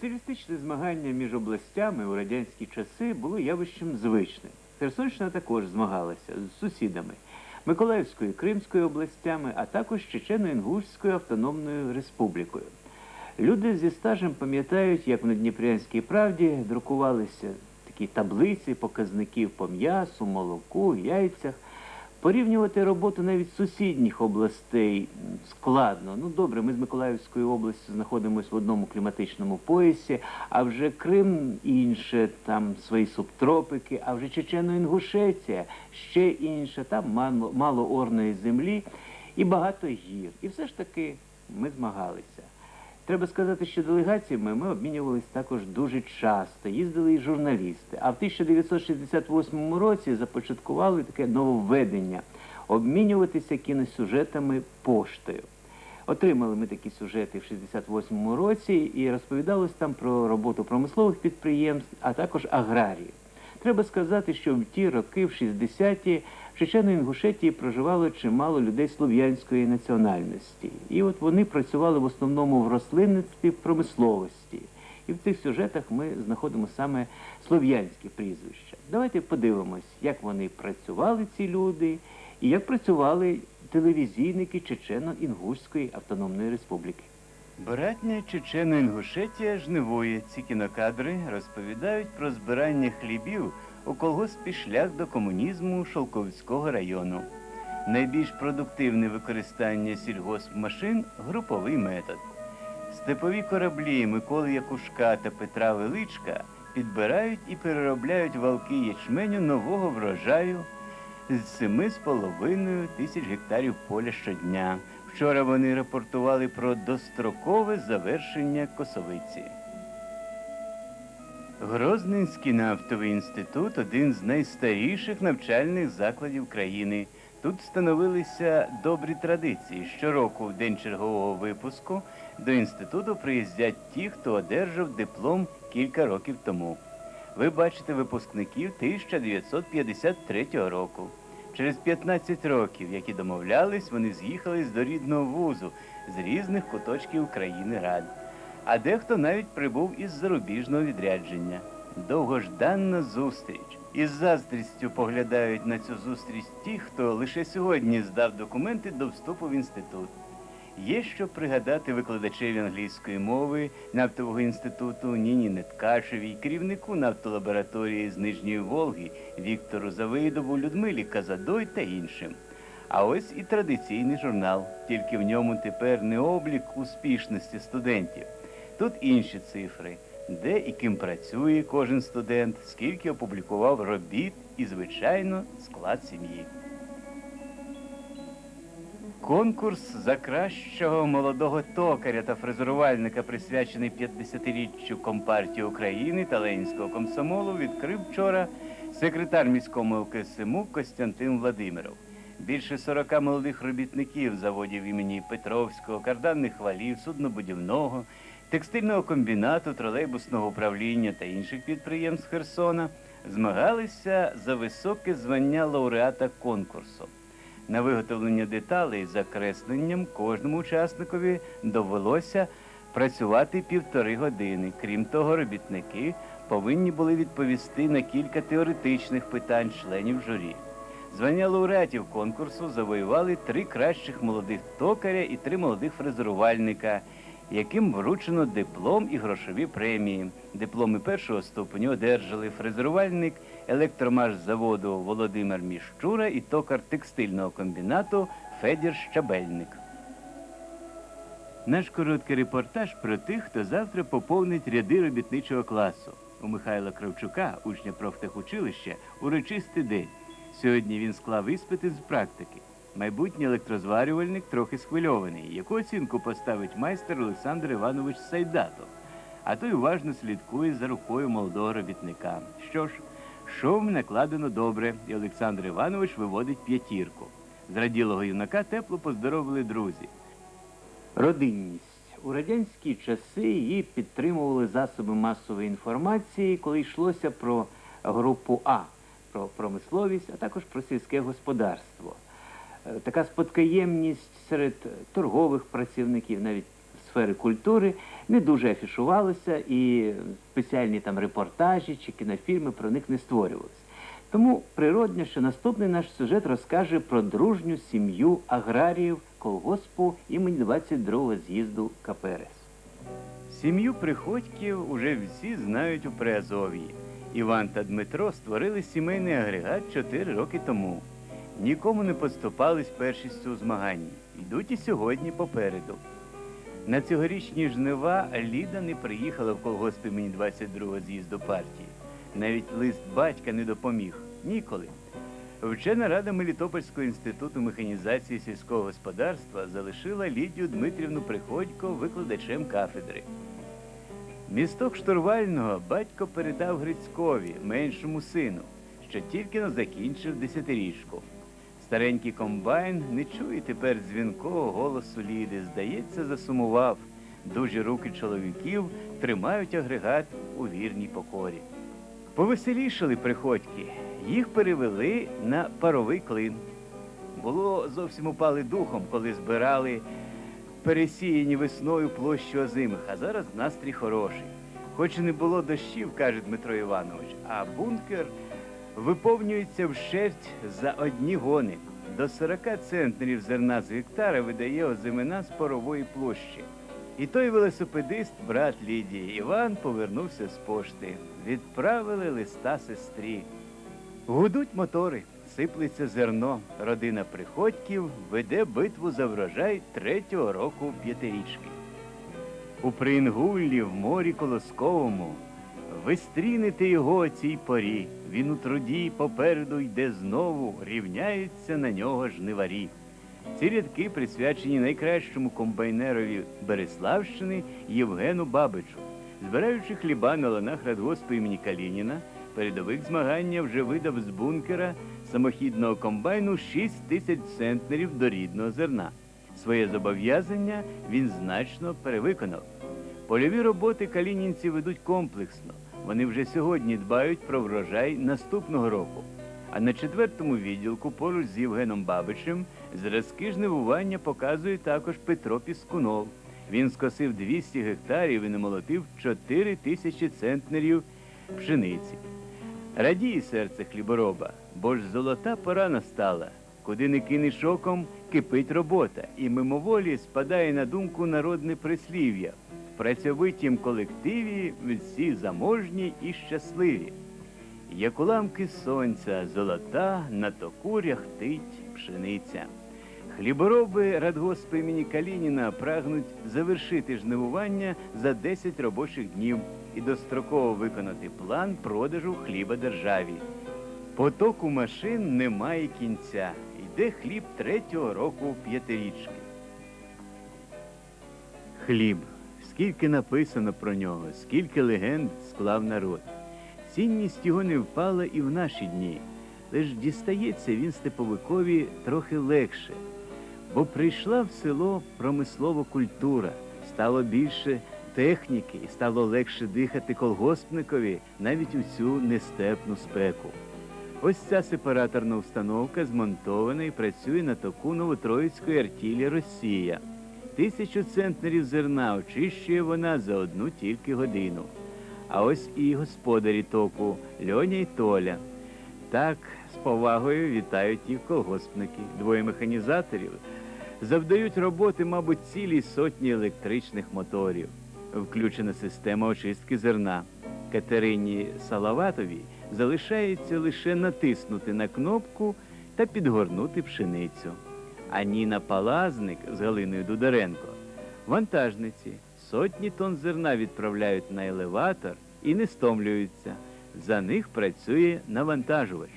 Соціалістичне змагання між областями у радянські часи було явищем звичним. Херсонщина також змагалася з сусідами Миколаївською Кримською областями, а також Чечено-Інгушською автономною республікою. Люди зі стажем пам'ятають, як в Надніпрянській правді друкувалися такі таблиці показників по м'ясу, молоку, яйцях. Порівнювати роботу навіть сусідніх областей складно. Ну добре, ми з Миколаївською областю знаходимося в одному кліматичному поясі, а вже Крим інше, там свої субтропики, а вже Чечено-Інгушетія ще інша, там мало, мало орної землі і багато гір. І все ж таки ми змагалися. Треба сказати, що делегаціями ми обмінювалися також дуже часто, їздили і журналісти. А в 1968 році започаткували таке нововведення обмінюватися кіносюжетами поштою. Отримали ми такі сюжети в 68 році і розповідалось там про роботу промислових підприємств, а також аграрії. Треба сказати, що в ті роки, в 60-ті, в Чечено-Інгушетії проживало чимало людей слов'янської національності. І от вони працювали в основному в рослинництві, в промисловості. І в цих сюжетах ми знаходимо саме слов'янські прізвища. Давайте подивимось, як вони працювали, ці люди, і як працювали телевізійники Чечено-Інгушської автономної республіки. Братня Чечено-Інгушетія жнивує. Ці кінокадри розповідають про збирання хлібів у колгоспі шлях до комунізму Шолковського району. Найбільш продуктивне використання сільгоспмашин груповий метод. Степові кораблі Миколи Якушка та Петра Величка підбирають і переробляють валки ячменю нового врожаю з 7,5 тисяч гектарів поля щодня. Вчора вони рапортували про дострокове завершення косовиці. Грозненський нафтовий інститут один з найстаріших навчальних закладів країни. Тут встановилися добрі традиції. Щороку, в день чергового випуску, до інституту приїздять ті, хто одержав диплом кілька років тому. Ви бачите випускників 1953 року. Через 15 років, як і домовлялись, вони з'їхались до рідного вузу з різних куточків країни рад. А дехто навіть прибув із зарубіжного відрядження. Довгожданна зустріч. Із заздрістю поглядають на цю зустріч ті, хто лише сьогодні здав документи до вступу в інститут. Є що пригадати викладачеві англійської мови нафтового інституту Ніні Неткачевій, керівнику нафтолабораторії з Нижньої Волги Віктору Завидову, Людмилі Казадой та іншим. А ось і традиційний журнал, тільки в ньому тепер не облік успішності студентів. Тут інші цифри, де і ким працює кожен студент, скільки опублікував робіт і, звичайно, склад сім'ї. Конкурс за кращого молодого токаря та фрезерувальника, присвячений 50-річчю Компартії України та Ленінського комсомолу, відкрив вчора секретар міського КСМУ Костянтин Владимиров. Більше 40 молодих робітників заводів імені Петровського, карданних валів, суднобудівного, текстильного комбінату, тролейбусного управління та інших підприємств Херсона змагалися за високе звання лауреата конкурсу. На виготовлення деталей за кресленням кожному учасникові довелося працювати півтори години. Крім того, робітники повинні були відповісти на кілька теоретичних питань членів журі. Звання лауреатів конкурсу завоювали три кращих молодих токаря і три молодих фрезерувальника, яким вручено диплом і грошові премії. Дипломи першого ступеню одержали фрезерувальник електромаш-заводу Володимир Міщура і токар текстильного комбінату Федір Щабельник. Наш короткий репортаж про тих, хто завтра поповнить ряди робітничого класу. У Михайла Кравчука, учня профтехучилища, урочистий день. Сьогодні він склав іспити з практики. Майбутній електрозварювальник трохи схвильований. Яку оцінку поставить майстер Олександр Іванович Сайдатов? А той уважно слідкує за рукою молодого робітника. Що ж, шов накладено добре, і Олександр Іванович виводить п'ятірку. Зраділого юнака тепло поздоровили друзі. Родинність. У радянські часи її підтримували засоби масової інформації, коли йшлося про групу А, про промисловість, а також про сільське господарство. Е, Така спадкоємність серед торгових працівників, навіть сфери культури не дуже афішувалися, і спеціальні там репортажі чи кінофільми про них не створювалися. Тому природно, що наступний наш сюжет розкаже про дружню сім'ю аграріїв колгоспу імені 22-го з'їзду КПРС. Сім'ю приходьків уже всі знають у Приазов'ї. Іван та Дмитро створили сімейний агрегат 4 роки тому. Нікому не поступались першістю у змаганні. Йдуть і сьогодні попереду. На цьогорічні жнива Ліда не приїхала в колгосп імені 22-го з'їзду партії. Навіть лист батька не допоміг. Ніколи. Вчена рада Мелітопольського інституту механізації сільського господарства залишила Лідію Дмитрівну Приходько викладачем кафедри. Місток штурвального батько передав Грицькові, меншому сину, що тільки закінчив десятирічку. Старенький комбайн не чує тепер дзвінкого голосу Ліди. Здається, засумував. Дужі руки чоловіків тримають агрегат у вірній покорі. Повеселішали приходьки. Їх перевели на паровий клин. Було зовсім упали духом, коли збирали пересіяні весною площу озимих, а зараз настрій хороший. Хоч і не було дощів, каже Дмитро Іванович, а бункер виповнюється вщерть за одні гони. До 40 центнерів зерна з гектара видає озимина з парової площі. І той велосипедист, брат Лідії Іван, повернувся з пошти. Відправили листа сестрі. Гудуть мотори, сиплеться зерно. Родина приходьків веде битву за врожай третього року п'ятирічки. У Прингуллі в морі Колосковому ви стрінете його цій порі. Він у труді попереду йде знову, рівняються на нього жниварі. Ці рядки присвячені найкращому комбайнерові Береславщини Євгену Бабичу. Збираючи хліба на ланах радгоспу імені Калініна, передових змагання вже видав з бункера самохідного комбайну 6 тисяч центнерів до рідного зерна. Своє зобов'язання він значно перевиконав. Польові роботи калінінці ведуть комплексно. Вони вже сьогодні дбають про врожай наступного року. А на четвертому відділку поруч з Євгеном Бабичем зразки жнивування показує також Петро Піскунов. Він скосив 200 гектарів і намолотив 4 тисячі центнерів пшениці. Радіє серце хлібороба, бо ж золота пора настала. Куди не кинеш оком, кипить робота, і мимоволі спадає на думку народне прислів'я. Працьовитім колективі всі заможні і щасливі. Як уламки сонця, золота на току ряхтить пшениця. Хлібороби радгоспу імені Калініна прагнуть завершити жнивування за 10 робочих днів і достроково виконати план продажу хліба державі. Потоку машин немає кінця. Йде хліб третього року п'ятирічки. Хліб. Скільки написано про нього, скільки легенд склав народ. Цінність його не впала і в наші дні. Лиш дістається він степовикові трохи легше, бо прийшла в село промислова культура, стало більше техніки і стало легше дихати колгоспникові навіть у цю нестепну спеку. Ось ця сепараторна установка змонтована і працює на току Новотроїцької артілі Росія. Тисячу центнерів зерна очищує вона за одну тільки годину. А ось і господарі току Льоня і Толя. Так з повагою вітають їх колгоспники. Двоє механізаторів завдають роботи, мабуть, цілій сотні електричних моторів. Включена система очистки зерна. Катерині Салаватовій залишається лише натиснути на кнопку та підгорнути пшеницю. А Ніна Палазник з Галиною Дударенко вантажниці сотні тонн зерна відправляють на елеватор і не стомлюються. За них працює навантажувач.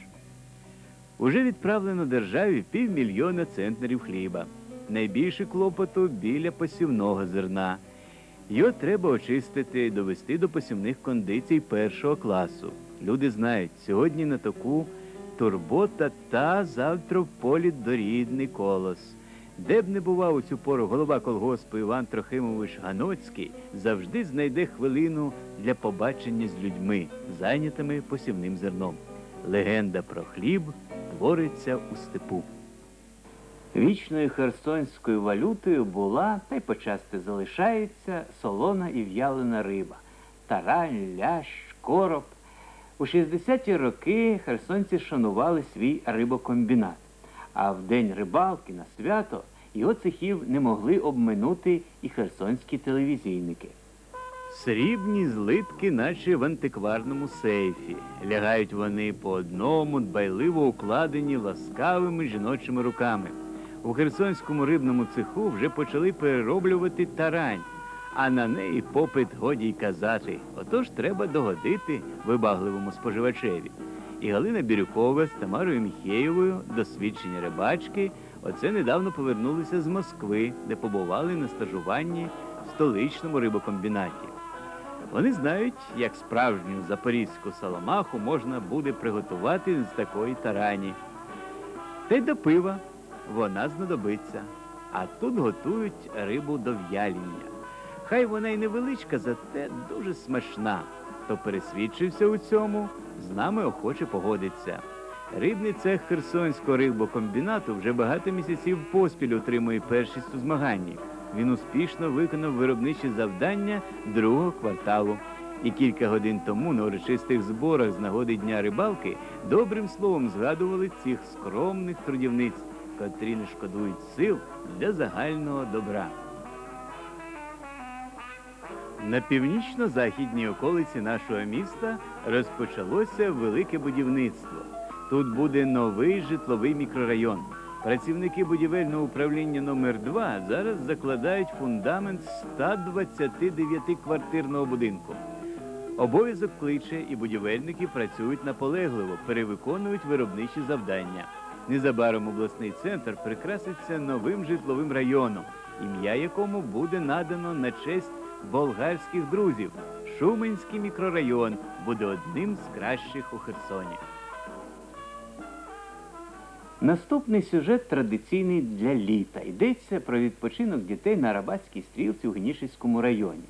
Уже відправлено державі півмільйона центнерів хліба. Найбільше клопоту біля посівного зерна. Його треба очистити, довести до посівних кондицій першого класу. Люди знають, сьогодні на таку турбота та завтра в полі дорідний колос. Де б не бував у цю пору голова колгоспу Іван Трохимович Ганоцький, завжди знайде хвилину для побачення з людьми, зайнятими посівним зерном. Легенда про хліб твориться у степу. Вічною херсонською валютою була та й почасти залишається солона і в'ялена риба, тарань, лящ, короб. У 60-ті роки херсонці шанували свій рибокомбінат, а в день рибалки на свято його цехів не могли обминути і херсонські телевізійники. Срібні злитки, наче в антикварному сейфі. Лягають вони по одному, дбайливо укладені ласкавими жіночими руками. У херсонському рибному цеху вже почали перероблювати тарань, а на неї попит годі й казати. Отож треба догодити вибагливому споживачеві. І Галина Бірюкова з Тамарою Міхєєвою, досвідчені рибачки, оце недавно повернулися з Москви, де побували на стажуванні в столичному рибокомбінаті. Вони знають, як справжню запорізьку саламаху можна буде приготувати з такої тарані. Та й до пива вона знадобиться. А тут готують рибу до в'яління. Хай вона й невеличка, зате дуже смачна. Хто пересвідчився у цьому, з нами охоче погодиться. Рибний цех Херсонського рибокомбінату вже багато місяців поспіль отримує першість у змаганні. Він успішно виконав виробничі завдання другого кварталу. І кілька годин тому на урочистих зборах з нагоди Дня рибалки добрим словом згадували цих скромних трудівниць, котрі не шкодують сил для загального добра. На північно-західній околиці нашого міста розпочалося велике будівництво. Тут буде новий житловий мікрорайон. Працівники будівельного управління номер 2 зараз закладають фундамент 129-квартирного будинку. Обов'язок кличе, і будівельники працюють наполегливо, перевиконують виробничі завдання. Незабаром обласний центр прикраситься новим житловим районом, ім'я якому буде надано на честь болгарських друзів. Шуменський мікрорайон буде одним з кращих у Херсоні. Наступний сюжет традиційний для літа. Йдеться про відпочинок дітей на Арабатській стрілці у Генішівському районі.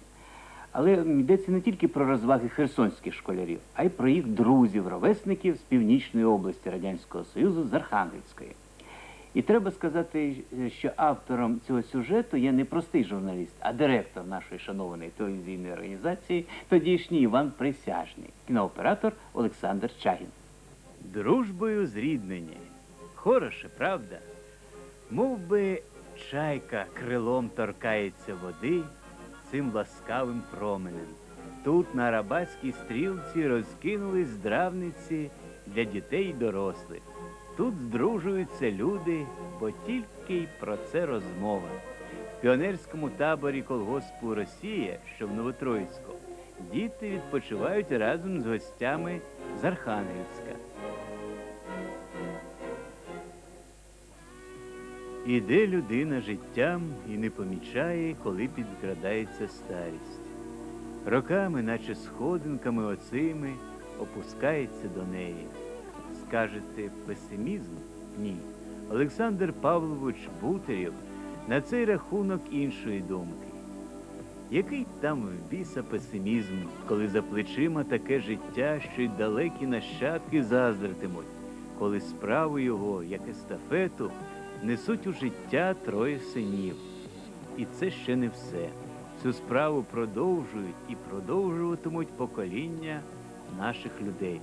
Але йдеться не тільки про розваги херсонських школярів, а й про їх друзів, ровесників з північної області Радянського Союзу з Архангельської. І треба сказати, що автором цього сюжету є не простий журналіст, а директор нашої шанованої телевізійної організації, тодішній Іван Присяжний, кінооператор Олександр Чагін. Дружбою зріднені. Хороше, правда? Мов би чайка крилом торкається води цим ласкавим променем. Тут на Арабатській стрілці розкинулись здравниці для дітей і дорослих. Тут здружуються люди, бо тільки й про це розмова. В піонерському таборі колгоспу Росія, що в Новотроїцьку, діти відпочивають разом з гостями з Архангельська. Іде людина життям і не помічає, коли підкрадається старість. Роками, наче сходинками оцими, опускається до неї. Скажете, песимізм? Ні. Олександр Павлович Бутерєв на цей рахунок іншої думки. Який там в біса песимізм, коли за плечима таке життя, що й далекі нащадки заздритимуть, коли справу його, як естафету, несуть у життя троє синів. І це ще не все. Цю справу продовжують і продовжуватимуть покоління наших людей.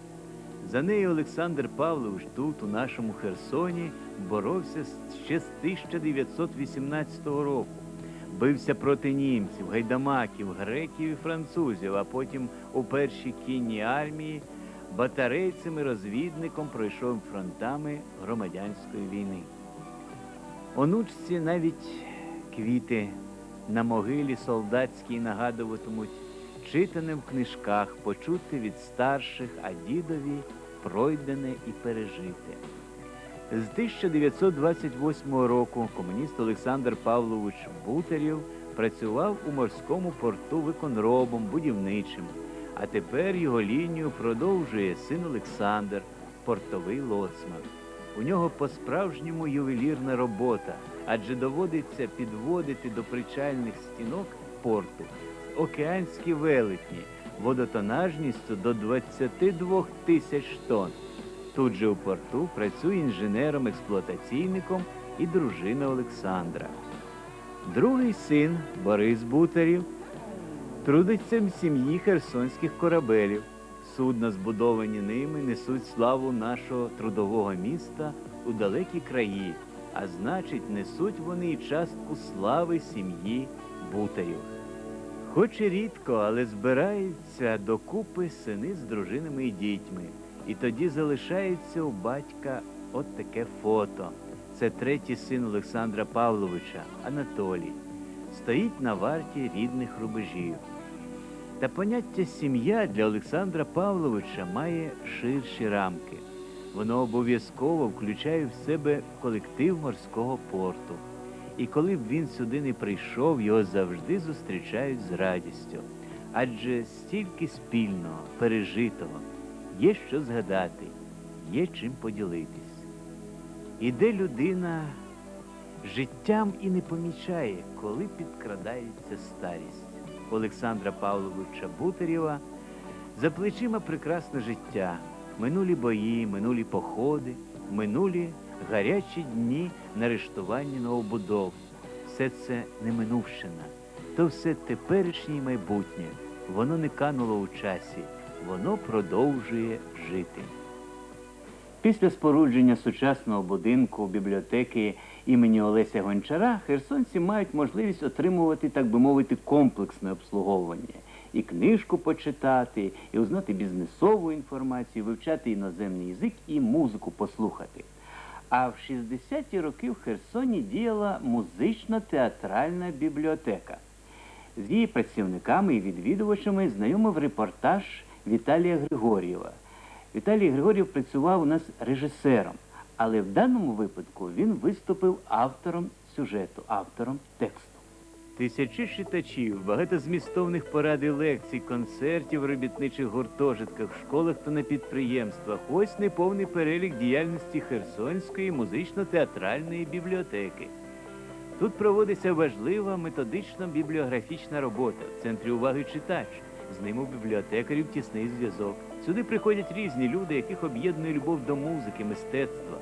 За неї Олександр Павлович тут, у нашому Херсоні, боровся ще з 1918 року. Бився проти німців, гайдамаків, греків і французів, а потім у першій кінній армії батарейцем і розвідником пройшов фронтами громадянської війни. Онучці навіть квіти на могилі солдатській нагадуватимуть читане в книжках, почути від старших, а дідові пройдене і пережите. З 1928 року комуніст Олександр Павлович Бутерєв працював у морському порту виконробом, будівничим, а тепер його лінію продовжує син Олександр, портовий лоцман. У нього по-справжньому ювелірна робота, адже доводиться підводити до причальних стінок порту океанські велетні водотонажністю до 22 тисяч тонн. Тут же у порту працює інженером-експлуатаційником і дружина Олександра. Другий син Борис Бутарів трудиться в сім'ї херсонських корабелів. Судна, збудовані ними, несуть славу нашого трудового міста у далекі краї, а значить, несуть вони і частку слави сім'ї Бутарів. Хоч і рідко, але збираються докупи сини з дружинами і дітьми. І тоді залишається у батька от таке фото. Це третій син Олександра Павловича, Анатолій. Стоїть на варті рідних рубежів. Та поняття сім'я для Олександра Павловича має ширші рамки. Воно обов'язково включає в себе колектив морського порту. І коли б він сюди не прийшов, його завжди зустрічають з радістю. Адже стільки спільного, пережитого, є що згадати, є чим поділитись. Іде людина життям і не помічає, коли підкрадається старість. Олександра Павловича Бутарєва за плечима прекрасне життя, минулі бої, минулі походи, минулі гарячі дні на рештуванні новобудов. Все це не минувщина, то все теперішнє майбутнє. Воно не кануло у часі, воно продовжує жити. Після спорудження сучасного будинку бібліотеки імені Олеся Гончара херсонці мають можливість отримувати, так би мовити, комплексне обслуговування. І книжку почитати, і узнати бізнесову інформацію, вивчати іноземний язик і музику послухати. А в 60-ті роки в Херсоні діяла музично-театральна бібліотека. З її працівниками і відвідувачами знайомив репортаж Віталія Григорєва. Віталій Григорєв працював у нас режисером, але в даному випадку він виступив автором сюжету, автором тексту. Тисячі читачів, багато змістовних порад і лекцій, концертів, в робітничих гуртожитках, школах та на підприємствах. Ось неповний перелік діяльності Херсонської музично-театральної бібліотеки. Тут проводиться важлива методична бібліографічна робота. В центрі уваги читач. З ним у бібліотекарів тісний зв'язок. Сюди приходять різні люди, яких об'єднує любов до музики, мистецтва.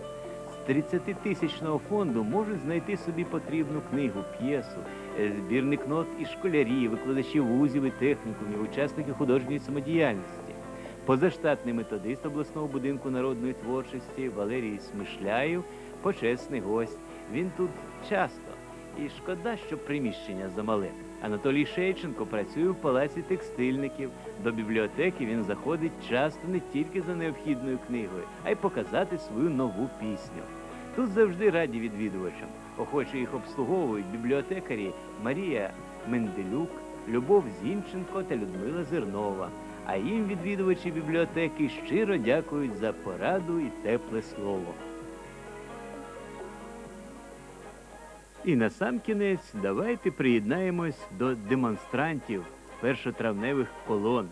З 30-тисячного фонду можуть знайти собі потрібну книгу, п'єсу, збірник нот і школярі, викладачі вузів і технікумів, учасники художньої самодіяльності. Позаштатний методист обласного будинку народної творчості Валерій Смишляєв, почесний гость. Він тут часто. І шкода, що приміщення замале. Анатолій Шейченко працює в палаці текстильників. До бібліотеки він заходить часто не тільки за необхідною книгою, а й показати свою нову пісню. Тут завжди раді відвідувачам. Охоче їх обслуговують бібліотекарі Марія Менделюк, Любов Зінченко та Людмила Зернова. А їм відвідувачі бібліотеки щиро дякують за пораду і тепле слово. І на сам кінець давайте приєднаємось до демонстрантів першотравневих колон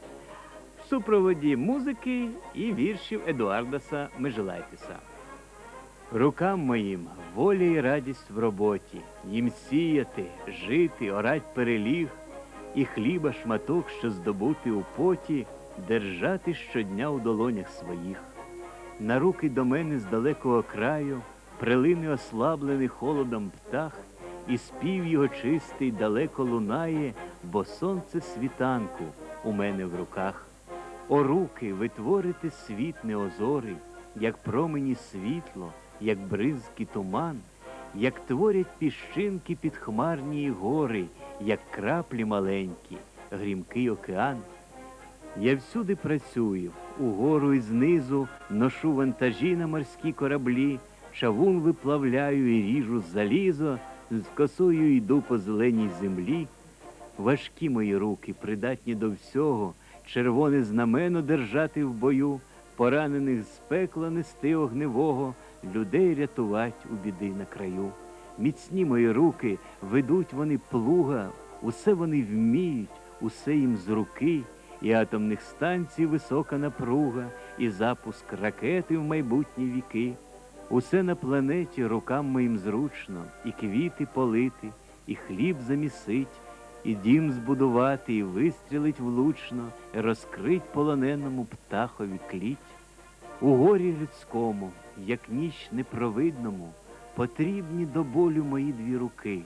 в супроводі музики і віршів Едуардаса Межелайтіса. Рукам моїм воля і радість в роботі, їм сіяти, жити, орать переліг, і хліба шматок, що здобути у поті, держати щодня у долонях своїх. На руки до мене з далекого краю прилине ослаблений холодом птах, і спів його чистий далеко лунає, бо сонце світанку у мене в руках. О руки, ви творите світ неозорий, як промені світло, як бризки туман, як творять піщинки під хмарні гори, як краплі маленькі, грімкий океан. Я всюди працюю, угору і знизу ношу вантажі на морські кораблі, чавун виплавляю і ріжу залізо, з косою йду по зеленій землі. Важкі мої руки, придатні до всього, червоне знамено держати в бою, поранених з пекла нести огневого, людей рятувать у біди на краю. Міцні мої руки, ведуть вони плуга, усе вони вміють, усе їм з руки, і атомних станцій висока напруга, і запуск ракети в майбутні віки. Усе на планеті рукам моїм зручно, і квіти полити, і хліб замісить, і дім збудувати, і вистрілить влучно, і розкрить полоненому птахові кліть. У горі людському, як ніч непровидному, Потрібні до болю мої дві руки,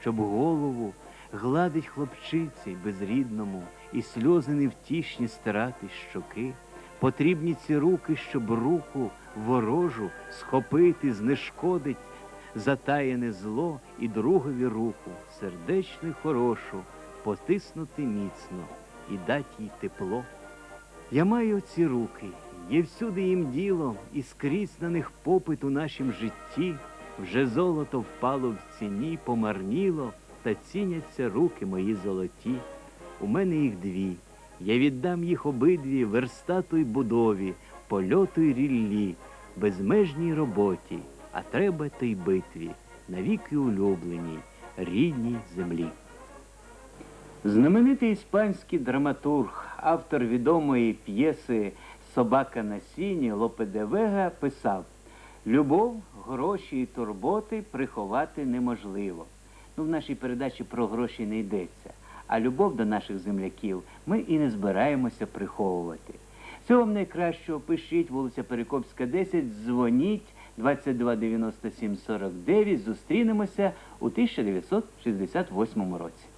щоб голову гладить хлопчиці безрідному, і сльози невтішні стирати щоки. Потрібні ці руки, щоб руку ворожу схопити, знешкодить затаєне зло і другові руку, сердечну й хорошу, потиснути міцно і дать їй тепло. Я маю ці руки, є всюди їм діло, і скрізь на них попит у нашім житті. Вже золото впало в ціні, помарніло, та ціняться руки мої золоті. У мене їх дві. Я віддам їх обидві верстату й будові, польоту й ріллі, безмежній роботі, а треба то й битві, навіки улюбленій, рідній землі. Знаменитий іспанський драматург, автор відомої п'єси Собака на сіні Лопе де Вега писав Любов, гроші і турботи приховати неможливо. Ну, в нашій передачі про гроші не йдеться, а любов до наших земляків ми і не збираємося приховувати. Всього вам найкращого пишіть, вулиця Перекопська, 10, дзвоніть 22 97 49. Зустрінемося у 1968 році.